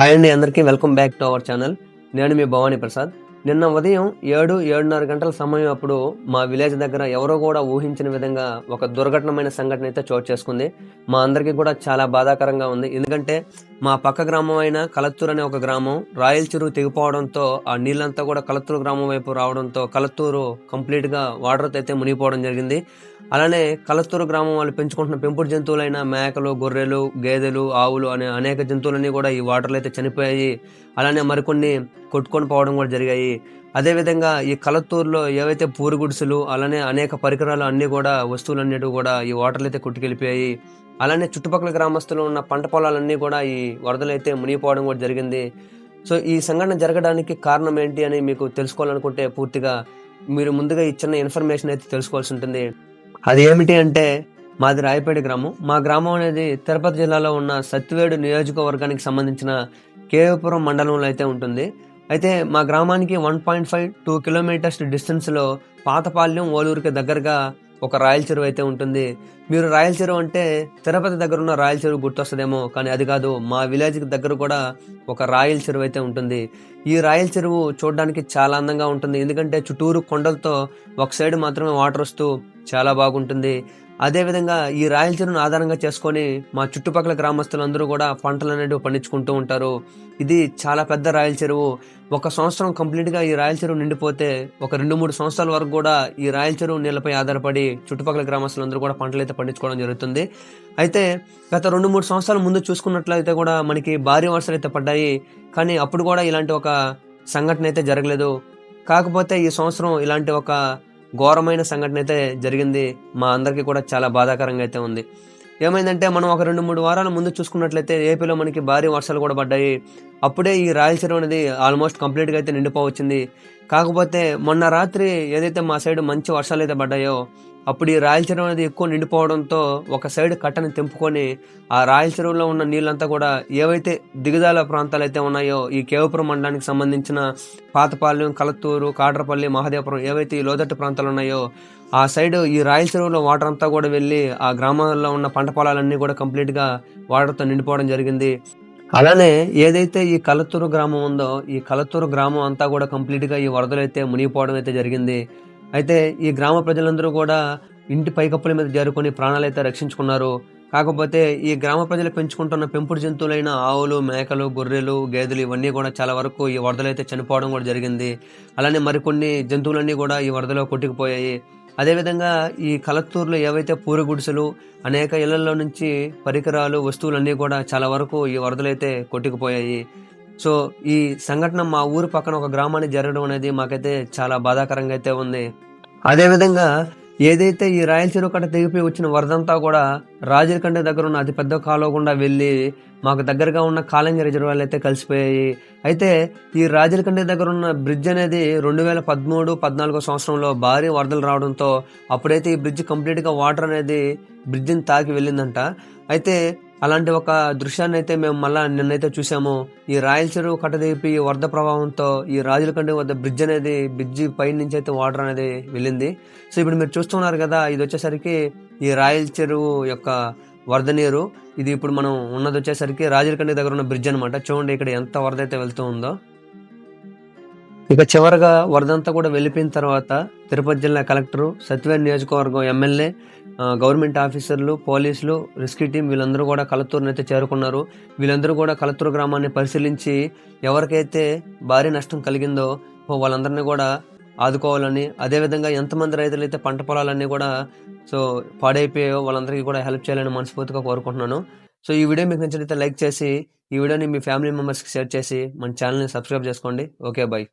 Hi అండి అందరికీ welcome back to our channel. నేను మీ భవానీ ప్రసాద్. నిన్న ఉదయం ఏడు ఏడున్నర గంటల సమయం అప్పుడు మా విలేజ్ దగ్గర ఎవరో కూడా ఊహించిన విధంగా ఒక దుర్ఘటనమైన సంఘటన అయితే చోటు చేసుకుంది. మా అందరికీ కూడా చాలా బాధాకరంగా ఉంది. ఎందుకంటే మా పక్క గ్రామం అయిన కలత్తూరు అనే ఒక గ్రామం రాయల చెరువు తెగిపోవడంతో ఆ నీళ్ళంతా కూడా కలత్తూరు గ్రామం వైపు రావడంతో కలత్తూరు కంప్లీట్గా వాటర్తో అయితే మునిగిపోవడం జరిగింది. అలానే కలత్తూరు గ్రామం వాళ్ళు పెంచుకుంటున్న పెంపుడు జంతువులైన మేకలు గొర్రెలు గేదెలు ఆవులు అనే అనేక జంతువులన్నీ కూడా ఈ వాటర్లో అయితే చనిపోయాయి. అలానే మరికొన్ని కొట్టుకొని పోవడం కూడా జరిగాయి. అదేవిధంగా ఈ కలత్తూరులో ఏవైతే పూరు గుడిసెలు అలానే అనేక పరికరాలు అన్నీ కూడా వస్తువులు అన్నిటి కూడా ఈ వాటర్లు అయితే కొట్టుకెళ్ళిపోయాయి. అలానే చుట్టుపక్కల గ్రామస్తులు ఉన్న పంట పొలాలన్నీ కూడా ఈ వరదలు అయితే మునిగిపోవడం కూడా జరిగింది. సో ఈ సంఘటన జరగడానికి కారణం ఏంటి అని మీకు తెలుసుకోవాలనుకుంటే పూర్తిగా మీరు ముందుగా ఇచ్చిన ఇన్ఫర్మేషన్ అయితే తెలుసుకోవాల్సి ఉంటుంది. అది ఏమిటి అంటే మాది రాయపేట గ్రామం. మా గ్రామం అనేది తిరుపతి జిల్లాలో ఉన్న సత్తివేడు నియోజకవర్గానికి సంబంధించిన కేవపురం మండలంలో అయితే ఉంటుంది. అయితే మా గ్రామానికి one point five two kilometres డిస్టెన్స్లో పాతపాల్యం ఓలూరుకి దగ్గరగా ఒక రాయల చెరువు అయితే ఉంటుంది. మీరు రాయల చెరువు అంటే తిరుపతి దగ్గర ఉన్న రాయల చెరువు గుర్తొస్తుందేమో కానీ అది కాదు మా విలేజ్కి దగ్గర కూడా ఒక రాయల చెరువు అయితే ఉంటుంది. ఈ రాయల చెరువు చూడడానికి చాలా అందంగా ఉంటుంది. ఎందుకంటే చుట్టూరు కొండలతో ఒక సైడ్ మాత్రమే వాటర్ వస్తూ చాలా బాగుంటుంది. అదేవిధంగా ఈ రాయల చెరువును ఆధారంగా చేసుకొని మా చుట్టుపక్కల గ్రామస్తులందరూ కూడా పంటలు అనేవి పండించుకుంటూ ఉంటారు. ఇది చాలా పెద్ద రాయల చెరువు. ఒక సంవత్సరం కంప్లీట్గా ఈ రాయల చెరువు నిండిపోతే ఒక రెండు మూడు సంవత్సరాల వరకు కూడా ఈ రాయల చెరువు నీళ్ళపై ఆధారపడి చుట్టుపక్కల గ్రామస్తులందరూ కూడా పంటలు అయితే పండించుకోవడం జరుగుతుంది. అయితే గత రెండు మూడు సంవత్సరాల ముందు చూసుకున్నట్లయితే కూడా మనకి భారీ వర్షాలు అయితే పడ్డాయి. కానీ అప్పుడు కూడా ఇలాంటి ఒక సంఘటన అయితే జరగలేదు. కాకపోతే ఈ సంవత్సరం ఇలాంటి ఒక ఘోరమైన సంఘటన అయితే జరిగింది. మా అందరికీ కూడా చాలా బాధాకరంగా అయితే ఉంది. ఏమైందంటే మనం ఒక రెండు మూడు వారాల ముందు చూసుకున్నట్లయితే ఏపీలో మనకి భారీ వర్షాలు కూడా పడ్డాయి. అప్పుడే ఈ రాయల చెరువు అనేది ఆల్మోస్ట్ కంప్లీట్గా అయితే నిండిపోవచ్చింది. కాకపోతే మొన్న రాత్రి ఏదైతే మా సైడ్ మంచి వర్షాలు అయితే పడ్డాయో అప్పుడు ఈ రాయల చెరువు అనేది ఎక్కువ నిండిపోవడంతో ఒక సైడ్ కట్టని తెంపుకొని ఆ రాయల చెరువులో ఉన్న నీళ్ళంతా కూడా ఏవైతే దిగుదాల ప్రాంతాలు అయితే ఉన్నాయో ఈ కేవపురం మండలానికి సంబంధించిన పాతపాలెం కలత్తూరు కాడ్రపల్లి మహదేవపురం ఏవైతే ఈ లోతట్టు ప్రాంతాలు ఉన్నాయో ఆ సైడ్ ఈ రాయల చెరువులో వాటర్ అంతా కూడా వెళ్ళి ఆ గ్రామాల్లో ఉన్న పంట పొలాలన్నీ కూడా కంప్లీట్గా వాటర్తో నిండిపోవడం జరిగింది. అలానే ఏదైతే ఈ కలత్తూరు గ్రామం ఉందో ఈ కలత్తూరు గ్రామం అంతా కూడా కంప్లీట్గా ఈ వరదలు అయితే మునిగిపోవడం అయితే జరిగింది. అయితే ఈ గ్రామ ప్రజలందరూ కూడా ఇంటి పైకప్పుల మీద చేరుకొని ప్రాణాలు అయితే రక్షించుకున్నారు. కాకపోతే ఈ గ్రామ ప్రజలు పెంచుకుంటున్న పెంపుడు జంతువులైన ఆవులు మేకలు గొర్రెలు గేదెలు ఇవన్నీ కూడా చాలా వరకు ఈ వరదలు అయితే చనిపోవడం కూడా జరిగింది. అలానే మరికొన్ని జంతువులన్నీ కూడా ఈ వరదలో కొట్టుకుపోయాయి. అదేవిధంగా ఈ కలత్తూరులో ఏవైతే పూరి గుడిసెలు అనేక ఇళ్ళలో నుంచి పరికరాలు వస్తువులన్నీ కూడా చాలా వరకు ఈ వరదలైతే కొట్టుకుపోయాయి. సో ఈ సంఘటన మా ఊరు పక్కన ఒక గ్రామానికి జరగడం అనేది మాకైతే చాలా బాధాకరంగా అయితే ఉంది. అదేవిధంగా ఏదైతే ఈ రాయల చెరువు కట్ట తెగిపోయి వచ్చిన వరదంతా కూడా రాజరకండ దగ్గర ఉన్న అతిపెద్ద కాలువ గుండా వెళ్ళి మాకు దగ్గరగా ఉన్న కాలంగి రిజర్వాయర్లు అయితే కలిసిపోయాయి. అయితే ఈ రాజరకండ దగ్గర ఉన్న బ్రిడ్జ్ అనేది రెండు వేల పదమూడు పద్నాలుగో సంవత్సరంలో భారీ వరదలు రావడంతో అప్పుడైతే ఈ బ్రిడ్జ్ కంప్లీట్గా వాటర్ అనేది బ్రిడ్జిని తాకి వెళ్ళిందంట. అయితే అలాంటి ఒక దృశ్యాన్ని అయితే మేము మళ్ళా నిన్నైతే చూసాము. ఈ రాయల చెరువు కట్టదీపి ఈ వరద ప్రభావంతో ఈ రాజుల కంటే వద్ద బ్రిడ్జ్ అనేది బ్రిడ్జి పై నుంచి అయితే వాటర్ అనేది వెళ్ళింది. సో ఇప్పుడు మీరు చూస్తున్నారు కదా ఇది వచ్చేసరికి ఈ రాయల చెరువు యొక్క వరద నీరు. ఇది ఇప్పుడు మనం ఉన్నది వచ్చేసరికి రాజులకండి దగ్గర ఉన్న బ్రిడ్జ్ అనమాట చూడండి ఇక్కడ ఎంత వరద అయితే వెళ్తూ ఉందో. ఇక చివరగా వరదంతా కూడా వెళ్ళిపోయిన తర్వాత తిరుపతి జిల్లా కలెక్టరు సత్యవేర్ నియోజకవర్గం ఎమ్మెల్యే గవర్నమెంట్ ఆఫీసర్లు పోలీసులు రెస్క్యూ టీం వీళ్ళందరూ కూడా కలత్తూరుని అయితే చేరుకున్నారు. వీళ్ళందరూ కూడా కలత్తూరు గ్రామాన్ని పరిశీలించి ఎవరికైతే భారీ నష్టం కలిగిందో వాళ్ళందరినీ కూడా ఆదుకోవాలని అదేవిధంగా ఎంతమంది రైతులు అయితే పంట పొలాలన్నీ కూడా సో పాడైపోయాయో వాళ్ళందరికీ కూడా హెల్ప్ చేయాలని మనస్ఫూర్తిగా కోరుకుంటున్నాను. సో ఈ వీడియో మీకు నచ్చినట్లయితే లైక్ చేసి ఈ వీడియోని మీ ఫ్యామిలీ మెంబర్స్కి షేర్ చేసి మన ఛానల్ని సబ్స్క్రైబ్ చేసుకోండి. Okay bye.